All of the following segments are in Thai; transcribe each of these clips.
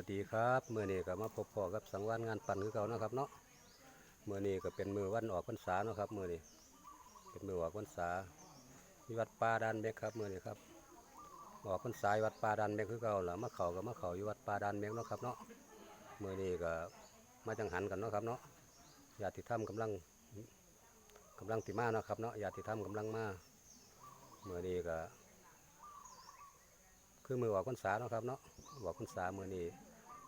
วัสดีครับเมื่อนี้ก็มาพบพ่อกับสังวานงานปั่นคือเก่านะครับเนาะเมื่อนี้ก็เป็นมือวันออกพรรษาเนาะครับเมื่อนี้เป็นมือออกพรรษาวัดป่าดานเมฆครับเมื่อนี้ครับออกพรรษาวัดป่าดานเมฆคือเก่าละมาเขากับมาเขาอยู่วัดป่าดานเมฆเนาะครับเนาะเมื่อนี้ก็มาจังหันกันเนาะครับเนาะญาติธรรมกำลังกำลังติมาเนาะครับเนาะญาติธรรมกำลังมาเมื่อนี้ก็ คือมือออกพรรษาเนาะครับเนาะออกพรรษามือนี้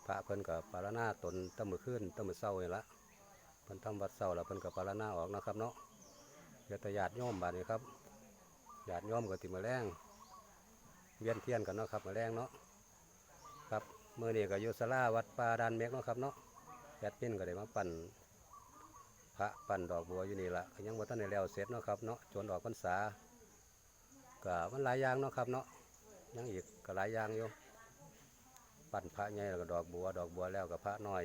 พระเพิ่นกับปารณาตนตั้งมือขึ้นตั้งมือเศร้านี่ละเพิ่นทำวัดเศร้าแล้วเพิ่นกับปารณาออกนะครับเนาะเดี๋ยวแต่ญาติโยมบาดนี้ครับญาติโยมก็ติมาแรงเวียนเทียนกันเนาะครับมาแรงเนาะครับมือนี้ก็อยู่ศาลาวัดปาดานเมฆเนาะครับเนาะญาติพี่นก็ได้มาปั่นพระปั่นดอกบัวอยู่นี่ละยังบ่ทันได้แล้วเสร็จเนาะครับเนาะจนออกพรรษาก็มันหลายอย่างเนาะครับเนาะ ยังอีกก็หลายอย่างอยู่ปั่นพระใหญ่แล้วก็ดอกบัว ดอกบัวแล้วก็พระน้อย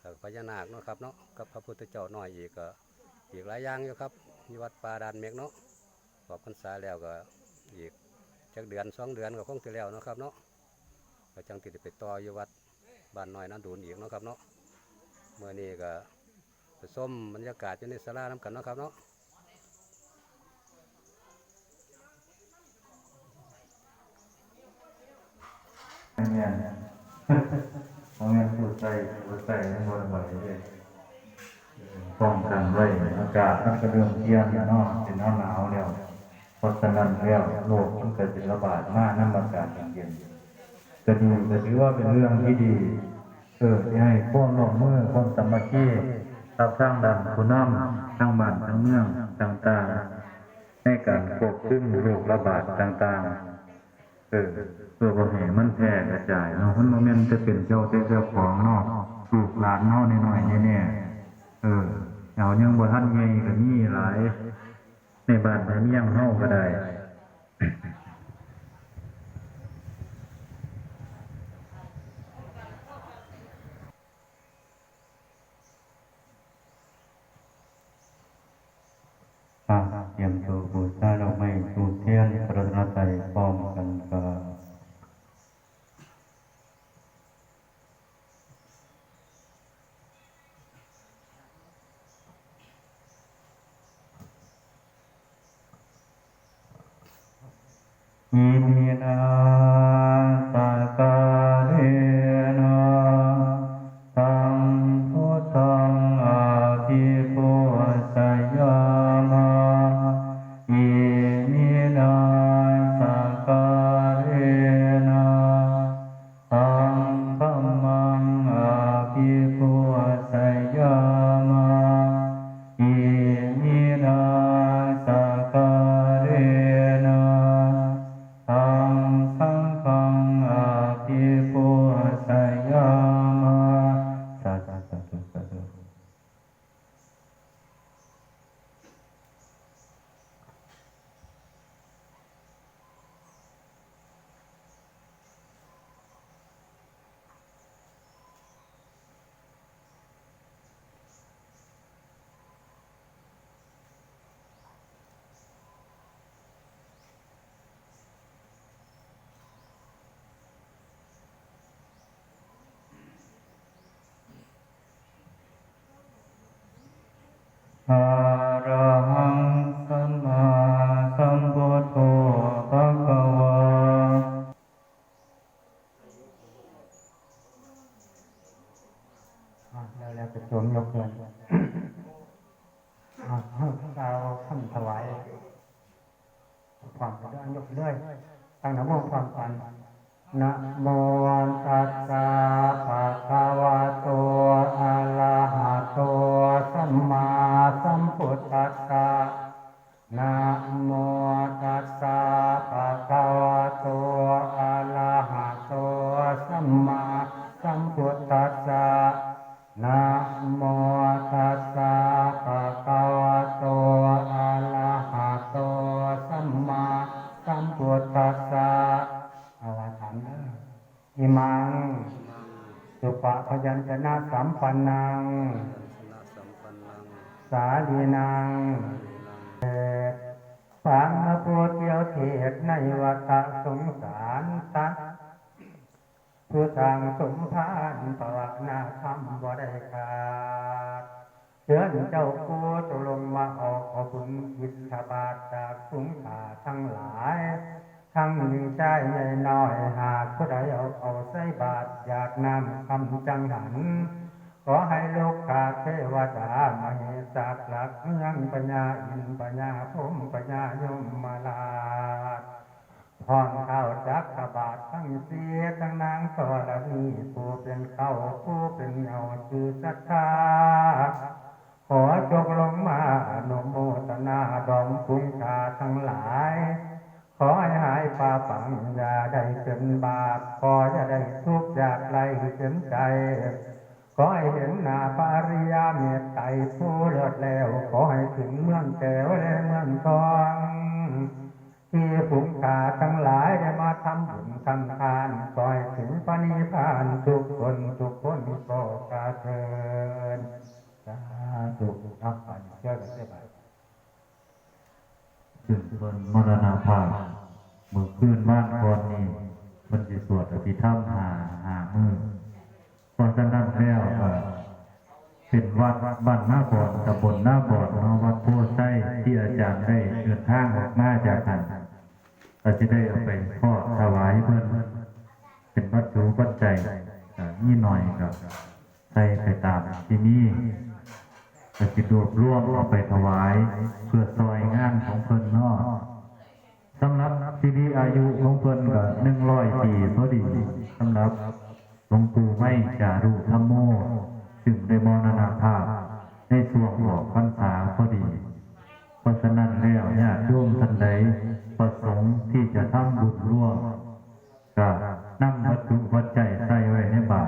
แล้วพญานาคเนาะครับเนาะกับพระพุทธเจ้าน้อยอีกก็อีกหลายอย่างอยู่ครับที่วัดป่าดานเมฆเนาะออกพรรษาแล้วก็อีกจักเดือนสองเดือนก็คงจะแล้วเนาะครับเนาะก็จังติดไปต่ออยู่วัดบ้านน้อยนั่นดูนอีกเนาะครับเนาะเมื่อนี้ก็ไปส้มบรรยากาศอยู่ในศาลาน้ำกันเนาะครับเนาะ เงี้ยเอาเงี้ยสูดใส่สูดใส่ให้หมดไหวเลยป้องกันไว้อากาศมันก็เริ่มเที่ยงแล้วเนาะเป็นหน้าหนาวแล้วเพราะฉะนั้นแล้วโรคมันเกิดเป็นระบาดมากน้ำอากาศเย็นจะดีจะถือว่าเป็นเรื่องที่ดี เออให้พวกน้องมือคนสมัคคีรับสร้างดันคุณน้ำทั้งบ้านทั้งเมืองต่างๆในการควบคุมโรคระบาดต่างๆ เออเพื่อบ่แห่มันแพร่กระจายเนาะมันโมเม่นจะเป็นเจ้าเจ้าของเนาะลูกหลานเนาน้อยๆแน่ๆเออเอายังบ่ทันใหญ่ก็มีหลาย ในบ้านในเมียงเฮาก็ได้ อ่าเตรียมตัวบูชาดอกไม้ทูบเทียนพระรัตนตรัยพร้อมกันก็ อิ แล้วแล้วจะสวมยกเงินเราท่านถวายความไปด้วยยกเรื่อยตั้งนโมความฝันนะโมตัสสะภะคะวะโตอะระหะโตสัมมาสัมพุทธัสสะนะโมตัสสะภะคะวะโตอะระหะโตสัมมาสัมพุท ผู้ทางสมภารปวัตินาคำบ่ได้ขาดเชิญเจ้ากูตกลงมาออกเอบุญอิทธบาทจากสุงขาทั้งหลาย ทั้งหนึ่งใจใหญ่น้อยหากผู้ใดเอาเอาใส่บาตรอยากนำคำจังหัน ขอให้ลูกขาเทวดามเหสักหลักยังปัญญาอินปัญญาพมปัญญายมมาลาด พรเข้าจักกบาททั้งเสียทั้งนางสรณีผู้เป็นเข้าผู้เป็นเงาคือศรัทธาขอจกลงมาอนุโมทนาดองคุณชาทั้งหลาย ขอให้หายปาปังอย่าได้เป็นบาปขอจะได้ทุกข์จากไรเห็นใจ ขอให้เห็นหน้าปาริยาเมตไตรผู้เลิศแล้ว ขอให้ถึงเมืองแก้วและเมืองทอง ที่ผุงขาทั้งหลายได้มาทำบุญทำทานขอให้ถึงปณิพานทุกคนทุกคนก็กาเทินสาธุอับปปะเชื่อกันได้ไหมจึงเพิ่นมรณาภาพมือคืนบ้านก่อนนี้มันสิสวดอภิธรรมหาหามือเพราะฉะนั้นแล้วก็ เป็นวัดบ้านหน้าบ่อนตำบลหน้าบ่อนเนาะวัดโพไส้ที่อาจารย์ได้เดินทางออกมาจากกันก็จะได้เอาไปทอดถวายเพิ่นเป็นวัตถุปัจจัยอ่านี่หน่อยก็ใส่ไปตามที่นี่ก็สิรวบรวมเอาไปถวาย เพื่อซอยงานของเพิ่นนาะสำหรับที่ดีอายุของเพิ่นก็หนึ่งร้อยปีพอดีสำหรับหลวงปู่ไม่จารุธรรมโม ซึ่งได้มรณภาพ ในช่วงออกพรรษาพอดี เพราะฉะนั้นแล้วญาติโยมท่านใดประสงค์ที่จะทำบุญร่วมก็นำวัตถุวัจจัยใส่ไว้ในบาต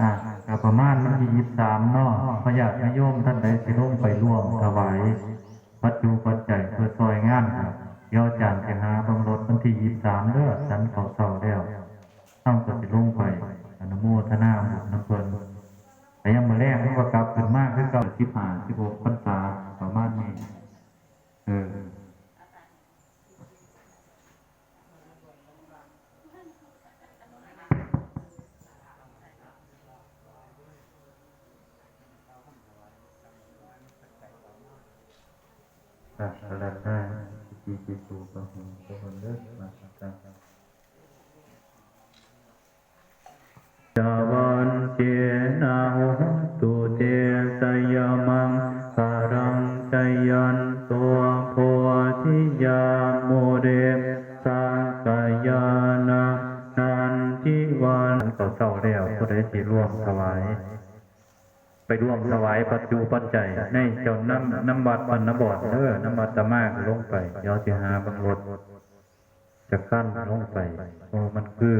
อ่าก็ประมาณมันที่ยี่สามเนาะพระญาติโยมท่านใดสิร่วมไปร่วมถวาย ปัจจุ สัพพะละนาจิติสุปะหุงโตเลิศมาสักการะจาวันเจนาหุตุเตสยมังสารังชยันตัวโพธิยาโมเดสังกายานานันทิวันก็เศร้าแล้วผู้ใดสิร่วมถวาย ไปร่วมถวายปัจจุปัจจัยในเจ้าน้ำน้ำบัดปันนบอดเด้อน้ำบัดตะมากลงไปเสียวสิหาบังรถจะขั้นลงไปโอ้มันคือ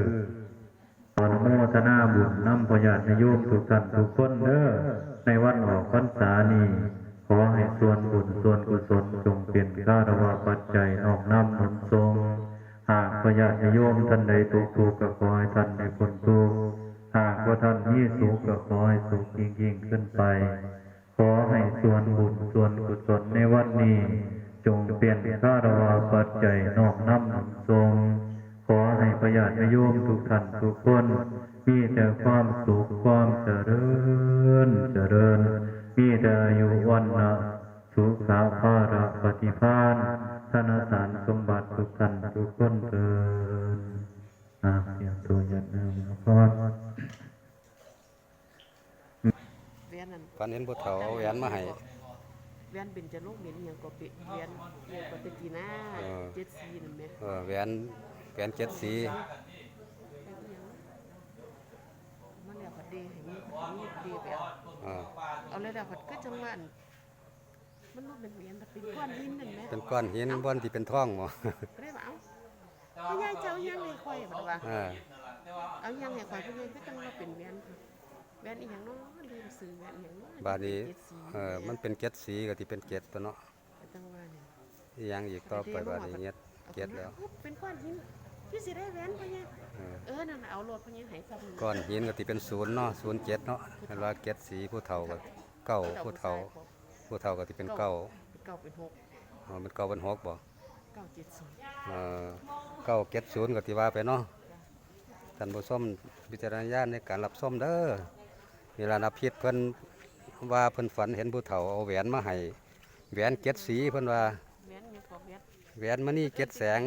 ตอนโมทนาบุญน้ำพยาธิโยมทุกท่านทุกคนเด้อในวันออกพรรษานี้ขอให้ส่วนบุญส่วนกุศลจงเป็นข้าระวะปัจจัยนอกน้ำหนุนทรง หากพยาธิโยมท่านใดตกทุกข์ก็ขอให้ท่านได้พ้นทุกข์ หากว่าท่านมีสุขก็ขอให้สุขยิ่งยิ่งขึ้นไป ขอให้ส่วนบุญส่วนกุศลในวันนี้ จงเปลี่ยนข้ารวะปัจจัยนอกน้ำหนุนทรง ขอให้พยาธิโยมทุกท่านทุกคน มีแต่ความสุขความเจริญเจริญ มีแต่อายุวันนะสุขาภาระปฏิภาณธนสารสมบัติทุกท่านทุกคนเกินอาเพียงตัวยันนาพร เวียนนั่น ฝันเห็นผู้เฒ่าเอาแหวนมาให้เวียนเป็นจะลูกเหม็นอหย่างก็เป็นเวียนเวียนปฏิกีน่าเออ เจ็ดสีนั่นแหมเออแหวนแหวนเจ็ดสีเป็นอิหยังมันแล้วผัดเดให้มีผัดมีเดไปเอาเออเอาเลยแล้วผัดก็จังหวะอันมันรูปเป็นเวียนแต่เป็นก้อนหินนั่นแหมเป็นก้อนหินบอนที่เป็นท่องหมอก็เลยว่าเอาพ่อใหญ่เจ้ายังให้ข่อยบัดว่า เออเอายังให้ข่อยพ่อใหญ่ก็จังว่าเป็นเวียน เวียนอีหยังเนาะลืมซื้อเวียนอีหยังเนาะบาดนี้จ็สีเออมันเป็นเจ็ดสีก็ที่เป็นเจ็ดตัวเนาะจังหวะนี่อีหยังอีกต่อไปบาดนี้เจ็ดอาเจ็ดขึ้นมาแล้วอุ๊บเป็นก้อนหินพี่สิได้แหวนพ่อใหญ่เออ เออนั่นน่ะเอาโลดพ่อใหญ่ให้ซ้ำก้อนหินก็ที่เป็นศูนย์เนาะศูนย์เจ็ดเนาะเห็นว่าเจ็ดสีผู้เฒ่าก็เก้าผู้เฒ่าผู้เฒ่าก็ที่เป็นเก้าเก้าเป็นหกอ๋อเป็นเก้าเป็นหกบ่เก้าเจ็ดศูนย์เออเก้าเจ็ดศูนย์ก็ที่ว่าไปเนาะท่านผู้ชมพิจารณญาณในการรับชมเด้อ นี่ล่ะนับพิษเพิ่นว่าเพิ่นฝันเห็นผู้เฒ่าเอาแหวนมาให้แหวนเจ็ดสีเพิ่นว่าแม่นยังก็แม่นแหวนมณีเจ็ดแสง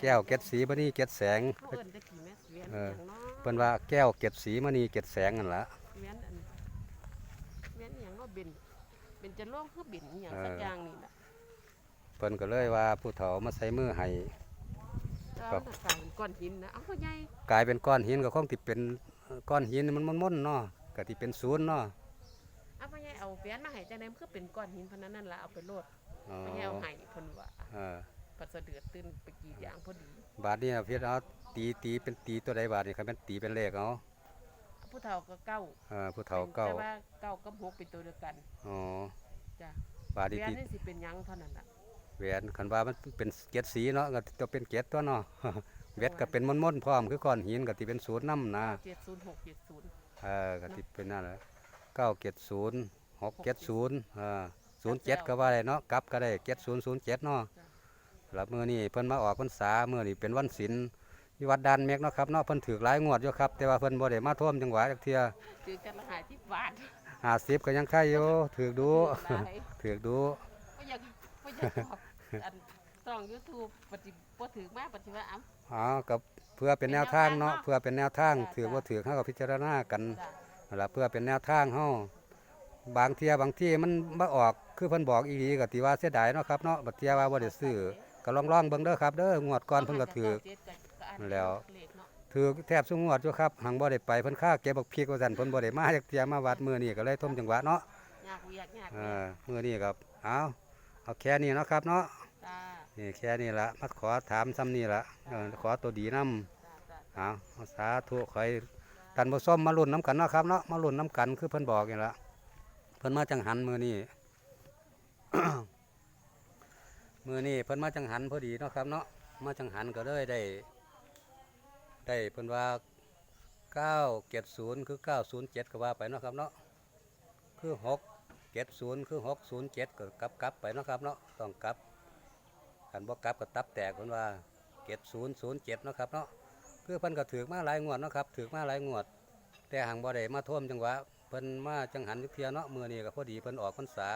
แก้วเจ็ดสีมณีเจ็ดแสงเขาเอิ้นจะกี่แม่แหวนเอออย่างเนาะเพิ่นว่าแก้วเจ็ดสีมณีเจ็ดแสงนั่นล่ะแหวนอันแหวนอหย่างเนาะเบนเบนจะล่องคือเบนอหย่างเออสักอย่างนี่ล่ะเพิ่นก็เลยว่าผู้เฒ่ามาใส่มือให้แล้วมันก็กลายเป็นก้อนหินนะเอาพ่อใหญ่กลายเป็นก้อนหินก็คงที่เป็นก้อนหินมันม่นๆเนาะ ก็ที่เป็นศูนย์เนาะเอาพ่อใหญ่เอาแหวนมาให้จังได๋มันคือเป็นก้อนหินเพราะนั้นนั่นล่ะเอาไปโลดอ๋อพ่อใหญ่เอาให้เพิ่นว่าเออปัดสะเดือดตื่นไปกรีดยางพอดีบาทนี้นะพี่เอาตีตีเป็นตีตัวใดบาทนี่ครับเป็นตีเป็นเลขเอาผู้เฒ่าก็เก้าเออผู้เฒ่าเก้าแต่ว่าเก้ากับหกเป็นตัวเดียวกันอ๋อจ้ะบาทแหวนี้นตีนี่สิเป็นหยังเท่านั้นล่ะแหวนคันว่ามันเป็นเกล็ดสีเนาะก็ตัวเป็นเกล็ดตัวเนาะเวทก็เป็นม่นๆพร้อมคือก้อนหินก็ที่เป็นศูนย์น้ำนะเจ็ดศูนย์หก เจ็ดศูนย์เออก็ที่เป็นนั่นแหละเก้าเกล็ดศูนย์หกเกล็ดศูนย์เออศูนย์เจ็ดก็ว่าได้เนาะกลับก็ได้เกล็ดศูนย์ศูนย์เจ็ดเนาะแล้วมื้อนี้เพิ่นมาออกพรรษามื้อนี้เป็นวันศีลที่วัดดานเมกเนาะครับเนาะเพิ่นถือหลายงวดอยู่ครับแต่ว่าเพิ่นบ่ได้มาท่วมจังหวะจักเที่ยคือกันละหายที่บาท50ก็ยังไข่อยู่ถือดูหลายถือดูก็อยากก็อยากบอกอันช่องยูทูบปฏิบ่ถือมาปฏิว่าเอ้าอ๋อกับเพื่อเป็นแนวทางเนาะเป็นแนวทางเนาะเพื่อเป็นแนวทางจ้ะถือว่าจ้ะถือเฮาก็พิจารณากันจ้ะนั่นล่ะเพื่อเป็นแนวทางเฮาบางเที่ยบางที่มันบ่ออกคือเพิ่นบอกอีหลีก็ถือว่าเสียดายเนาะครับเนาะบัดเที่ยว่าบ่ได้ซื้อก็ลองลองๆเบิ่งเด้อครับเด้องวดก่อนเพิ่นก็ถือเจ็ดก็ก็อ่านแล้วเลขเนาะถือแทบทุกงวดอยู่ครับหังบ่ได้ไปเพิ่นค่าเก็บบักพริกว่าซั่นเพิ่นบ่ได้มาจักเที่ยมาวัดมื้อนี้ก็เลยท่มจังหวะเนาะยากเวียกยากเอเวียกอมื้อนี้ก็เอาเอาแค่นี้เนาะครับเนาะจ้า นี่แค่นี้ละมาขอถามซ้ำนี่ละขอตัวดีนำจ้าจ้าเอาเอาสาธุคอยท่านผู้ส้มมาลุ่นน้ำกันเนาะครับเนาะมาลุ่นน้ำกันคือเพิ่นบอกอย่างละเพิ่นมาจังหันมือนี่มือนี่เพิ่นมาจังหันพอดีเนาะครับเนาะมาจังหันก็เลยได้ ได้เพิ่นว่าเก้าเจ็ดศูนย์คือเก้าศูนย์เจ็ดก็ว่าไปเนาะครับเนาะคือหกเจ็ดศูนย์คือหกศูนย์เจ็ดก็กลับกลับไปเนาะครับเนาะต้องกลับ ขันบ่กลับก็ตับแตกเพิ่นว่าเจ็ดศูนย์ศูนย์เจ็ดนะครับเนาะคือเพิ่นก็ถือมาหลายงวดนะครับถือมาหลายงวด แต่หางบ่ได้มาท่วมจังหวะเพิ่นมาจังหันทุเทียเนาะมือนี้ก็พอดีเพิ่นออกพรรษา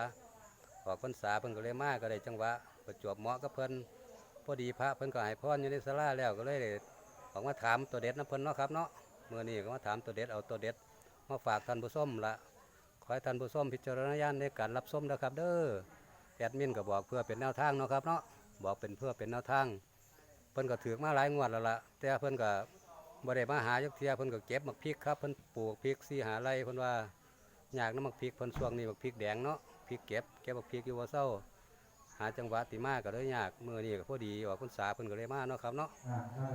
ออกพรรษาเพิ่นก็เลยมาก็ได้จังหวะประจวบเหมาะกับเพิ่นพอดีพระเพิ่นก็ให้พรอยู่ในศาลาแล้วก็เลยออกมาถามตัวเด็ดนะเพิ่นเนาะครับเนาะมือนี้ก็มาถามตัวเด็ดเอาตัวเด็ด มาฝากท่านผู้ชมละขอให้ท่านผู้ชมพิจารณญาณในการรับชมนะครับ เด้อแอดมินก็บอกเพื่อเป็นแนวทางเนาะครับเนาะ บอกเป็นเพื่อเป็นแนวทางเพิ่นก็ถือมาหลายงวดแล้วล่ะแต่เพิ่นก็บ่ได้มาหาจักเที่ยเพิ่นก็เก็บหมักพริกครับเพิ่นปลูกพริกสี่หาไร่เพิ่นว่ายากน้ำมักพริกเพิ่นช่วงนี้มักพริกแดงเนาะพริกเก็บเก็บมักพริกอยู่ว่าเศร้า หาจังหวะติมาก็เลยยากมื้อนี้ก็พอดีว่าคุณสาเพิ่นก็เลยมาเนาะครับเนาะ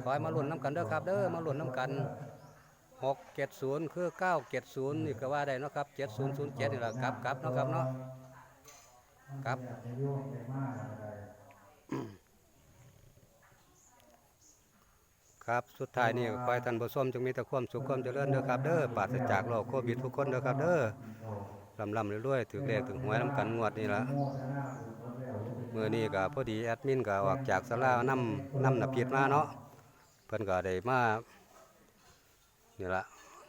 ขอให้มาลุ้นน้ำกันเด้อครับ เด้อมาลุ้นน้ำกัน670คือ970นี่ก็ว่าได้เนาะครับ7007นี่ล่ะกลับกลับเนาะครับเนาะกลับ ครับ สุดท้ายนี่ขอให้ท่านผู้ชมจงมีแต่ความสุขความเจริญเด้อครับเด้อปราศจากโรคโควิดทุกคนเด้อครับเด้อลำลำรวยๆถึงเลขถึงหวยน้ำกันงวดนี่ละมื่อนี้ก็พอดีแอดมินก็ออกจากสลาน้ำน้ำนับพิษมาเนาะเพิ่นก็ได้มานี่ละ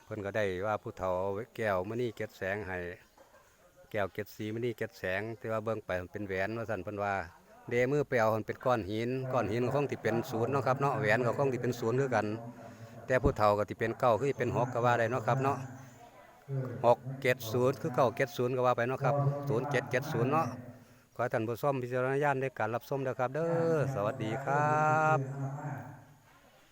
เพิ่นก็ได้ว่าผู้เฒ่าเอาแก้วมณีเก็ดแสงให้แก้วเก็ดสีมณีเก็ดแสงแต่ว่าเบิ่งไปมันเป็นแหวนว่าซั่นเพิ่นว่า เดมือไปเอามันเป็นก้อนหินก้อนหินก็คงที่เป็นศูนย์เนาะครับเนาะแหวนก็คงที่เป็นศูนย์คือกัน แต่ผู้เฒ่าก็ที่เป็นเก้าคือเป็นหกก็ว่าได้เนาะครับเนาะหกเจ็ดศูนย์คือเก้าเจ็ดศูนย์ก็ว่าไปเนาะครับศูนย์เจ็ดเจ็ดศูนย์เนาะขอให้ท่านผู้ชมพิจารณาญาณในการรับชมนะครับ เด้อสวัสดีครับ